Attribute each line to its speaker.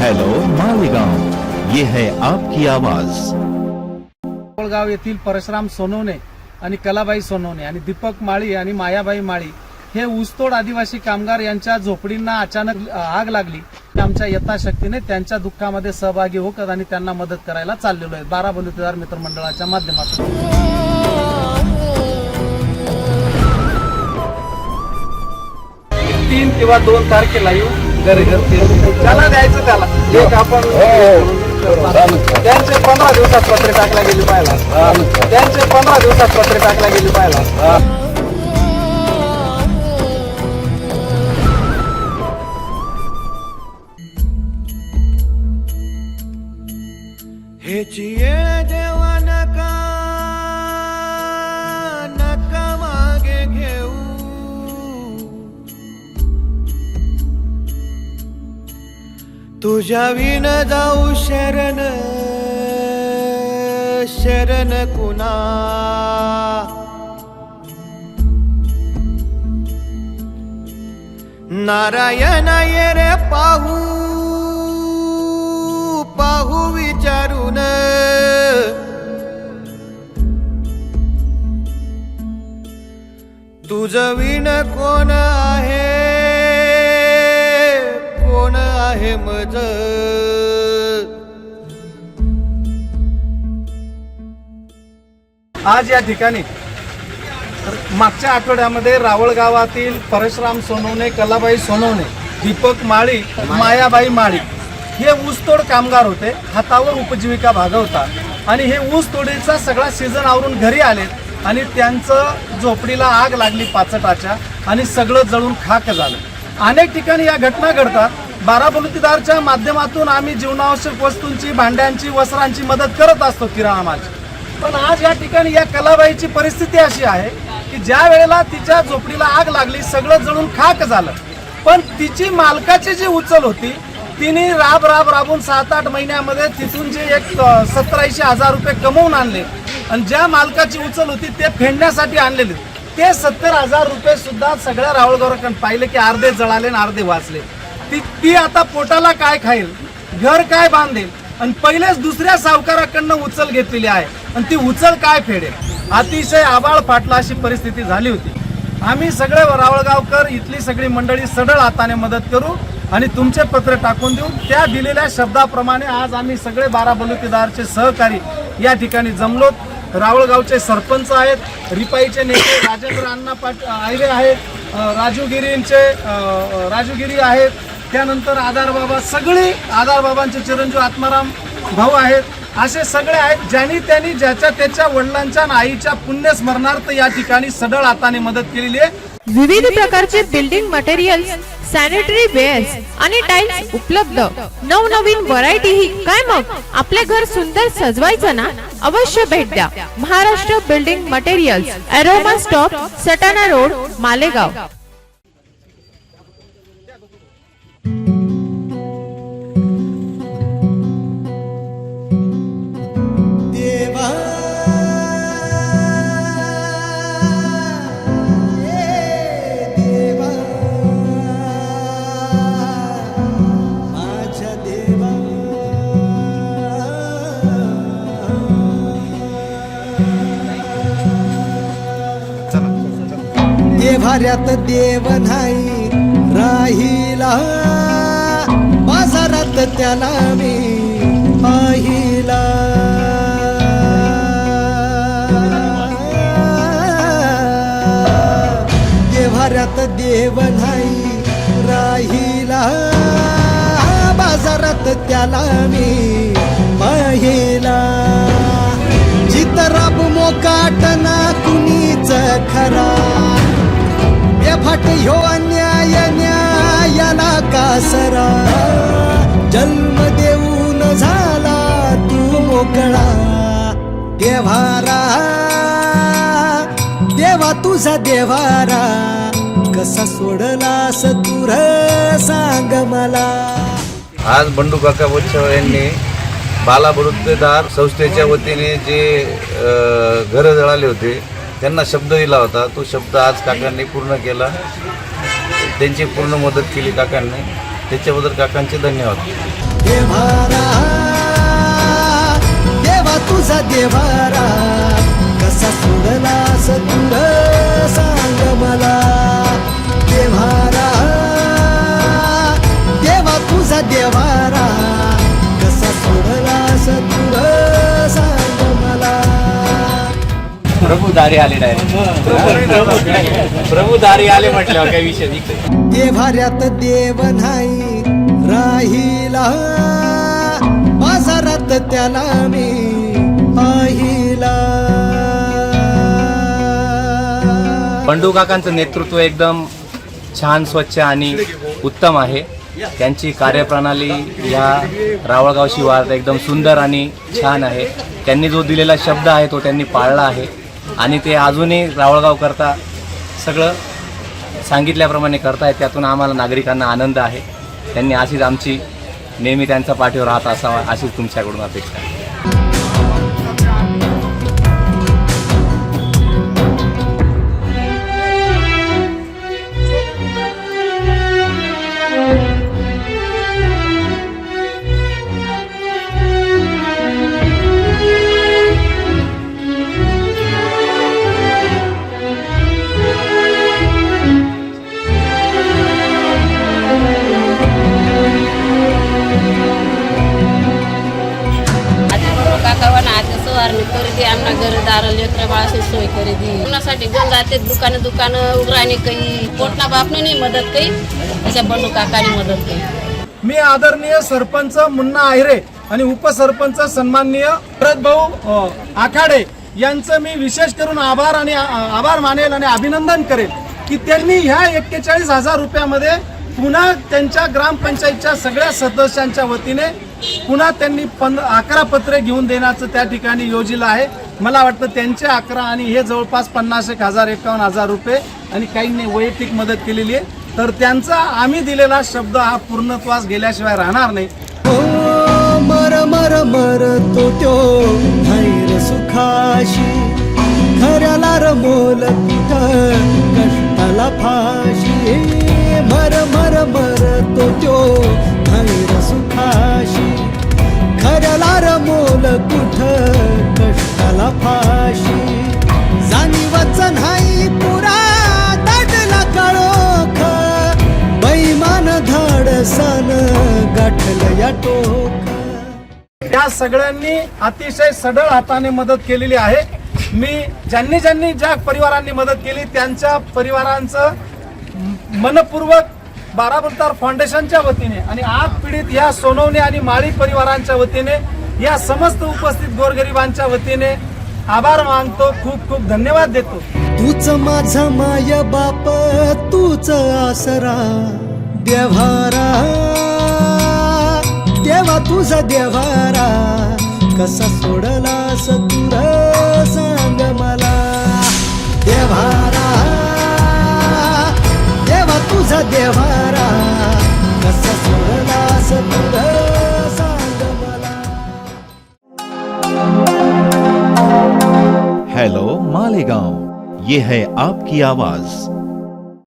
Speaker 1: Hello Malegaon ये है आपकी आवाज.
Speaker 2: कोळगाव येथील परशुराम सोनवणे आणि कलाबाई सोनवणे आणि दीपक माळी आणि मायाबाई माळी हे ऊसतोड आदिवासी कामगार यांच्या झोपडींना अचानक आग लागली. आमच्या यथाशक्तीने त्यांच्या दुःखामध्ये सहभागी होत आणि त्यांना मदत करायला चाललेलो आहे. बारा बलुतेदार मित्रमंडळाच्या माध्यमातून. तीन किंवा दोन तारखेला येऊ घरी घर त्याला द्यायचं त्याला. एक आपण त्यांचे पंधरा दिवसात पत्रे टाकल्या गेली पाहिला त्यांचे पंधरा दिवसात पत्रे टाकल्या गेली पाहिला
Speaker 3: तुझ्या विण जाऊ शरण शरण कुणा? नारायण ये रे पाहू पाहू विचारून. तुझ विण कोणा कोण आहे मज
Speaker 2: आज या ठिकाणी मागच्या आठवड्यामध्ये रावळ गावातील परशुराम सोनवणे कलाबाई सोनवणे दीपक माळी मायाबाई माळी हे ऊसतोड कामगार होते. हातावर उपजीविका भागवतात. आणि हे ऊसतोडीचा सगळा सीझन आवरून घरी आले आणि त्यांचं झोपडीला आग लागली पाचटाच्या आणि सगळं जळून खाक झालं. अनेक ठिकाणी या घटना घडतात. बारा बलुतेदारच्या माध्यमातून आम्ही जीवनावश्यक वस्तूंची भांड्यांची वस्त्रांची मदत करत असतो किराणा मालची पण आज या ठिकाणी या कलाबाईची परिस्थिती अशी आहे की ज्या वेळेला तिच्या झोपडीला आग लागली सगळं जळून खाक झालं. पण तिची मालकाची जी उचल होती तिने राब राब राबून सात आठ महिन्यामध्ये तिथून जे एक सत्तर ऐंशी हजार रुपये कमवून आणले. आणि ज्या मालकाची उचल होती ते फेडण्यासाठी आणलेले. ते सत्तर हजार रुपये सुद्धा सगळ्या राहुलगावकडे पाहिले की अर्धे जळाले आणि अर्धे वाचले. ती ती आता पोटाला काय खाईल घर काय बांधेल आणि पहिलेच दुसऱ्या सावकाराकडनं उचल घेतलेली आहे. आणि ती उचल काय फेडेल? अतिशय आबाळ फाटला अशी परिस्थिती झाली होती. आम्ही सगळे रावळगावकर इथली सगळी मंडळी सढळ हाताने मदत करू आणि तुमचे पत्र टाकून देऊ. त्या दिलेल्या शब्दाप्रमाणे आज आम्ही सगळे बारा बलुतेदारचे सहकारी या ठिकाणी जमलोत रावळगावचे सरपंच आहेत रिपाईचे नेते राजेंद्र अण्णा पाट आयरे आहेत राजूगिरींचे राजूगिरी आहेत त्यानंतर आधार बाबा सगळे आधार बाबांचे चिरंजीव आत्माराम भाऊ आहेत. असे सगळे आहेत ज्यांनी त्यांनी ज्याच्या त्याच्या वडिलांच्या आईच्या पुण्यस्मरणार्थ या ठिकाणी सडळ हाताने मदत केलेली आहे.
Speaker 4: विविध प्रकारचे बिल्डिंग मटेरियल सॅनिटरी वेअर्स आणि टाइल्स उपलब्ध. नवनवीन व्हरायटी ही काय मग? आपले घर सुंदर सजवायचं ना? अवश्य भेट द्या. Maharashtra building materials Aroma stop Satana road Malegaon.
Speaker 3: वाऱ्यात देव नाही राहिला. बाजारात त्याला मी पाहिला. देवाऱ्यात देव नाही राहिला. बाजारात त्याला मी पाहिला. चितराब मोकाटना कुणीच खरा ह्यो अन्याय न्यायाला कासरा. जन्म देऊन झाला तू मोकळा. देवारा देवा तुझा देवारा. कसा सोडलास तुर सांग मला.
Speaker 5: आज बंडू काका बोच्छव यांनी बाला बडुतेदार संस्थेच्या वतीने जे अ, घरं जळाले होते त्यांना शब्द दिला होता. तो शब्द आज काकांनी पूर्ण केला. त्यांची पूर्ण मदत केली काकांनी. त्याच्याबद्दल काकांचे धन्यवाद.
Speaker 3: देवारा देवा तुझा देवारा कसा सोडलास तुर सांग मला
Speaker 6: प्रभू दारी आले डायरेक्ट प्रभू दारी आले म्हटल्यावर काही विषय इकडे
Speaker 3: देवाऱ्यात देव नाही राहिला. बाजारात त्याला मी पाहिला.
Speaker 6: बंडू काकांचं नेतृत्व एकदम छान स्वच्छ आणि उत्तम आहे. त्यांची कार्यप्रणाली या रावळगाव शिवारात एकदम सुंदर आणि छान आहे. त्यांनी जो दिलेला शब्द आहे तो त्यांनी पाळला आहे. आणि ते अजूनही रावळगाव करता सगळं सांगितल्याप्रमाणे करतायत. त्यातून आम्हाला नागरिकांना आनंद आहे. त्यांनी अशीच आमची नेहमी त्यांचा पाठीवर राहत असावा अशीच तुमच्याकडून अपेक्षा आहे.
Speaker 7: फवारणी सवारणी करी दे आमना घरदार लेकर बाळाशी सोय करी दे कोणासाठी घेऊन जाते दुकानं दुकानं उघराणी काही पोटना बापने नाही मदत काही त्याच्या बंडू काकाने मदत काही
Speaker 2: मी आदरणीय सरपंच मुन्ना आहिरे आणि उपसरपंच सन्माननीय भरत भाऊ आखाडे यांचं मी विशेष करून आभार आणि आभार मानेल आणि अभिनंदन करेल की त्यांनी ह्या एक्केचाळीस हजार रुपयामध्ये पुन्हा त्यांच्या ग्रामपंचायतच्या सगळ्या सदस्यांच्या वतीने पुन्हा त्यांनी पंध अकरा पत्रे घेऊन देण्याचं त्या ठिकाणी योजिलं आहे. मला वाटतं त्यांचे अकरा आणि हे जवळपास पन्नास एक हजार एकावन्न हजार रुपये आणि काहींनी वैयक्तिक मदत केलेली आहे. तर त्यांचा आम्ही दिलेला शब्द हा पूर्णत्वास गेल्याशिवाय राहणार नाही.
Speaker 3: हो, मर मर मर तो त्यो सुखाशी खऱ्याला रमोल या
Speaker 2: सगळ्यांनी अतिशय सडळ हाताने मदत केलेली आहे. मी ज्यांनी ज्यांनी ज्या परिवारांनी मदत केली त्यांच्या परिवारांचं मनपूर्वक बाराबत्तार फाउंडेशनच्या वतीने आणि आग पीडित या सोनवणे आणि माळी परिवारांच्या वतीने या समस्त उपस्थित गोरगरिबांच्या वतीने आभार मानतो खूप खूप धन्यवाद देतो.
Speaker 3: तूच माझा माय बाप तूच आसरा देवारा देवा तुझा देवारा, कसा सोडला सतुर सांग मला. देवारा, देवा तुझा देवारा, कसा सोडला सतुर सांग मला.
Speaker 1: हेलो मालेगांव ये है आपकी आवाज़.